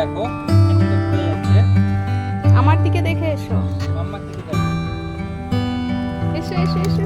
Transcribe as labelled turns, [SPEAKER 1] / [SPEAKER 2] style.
[SPEAKER 1] দেখো
[SPEAKER 2] আমার দিকে দেখে এসো।
[SPEAKER 1] আমার
[SPEAKER 2] এসো এসো এসো।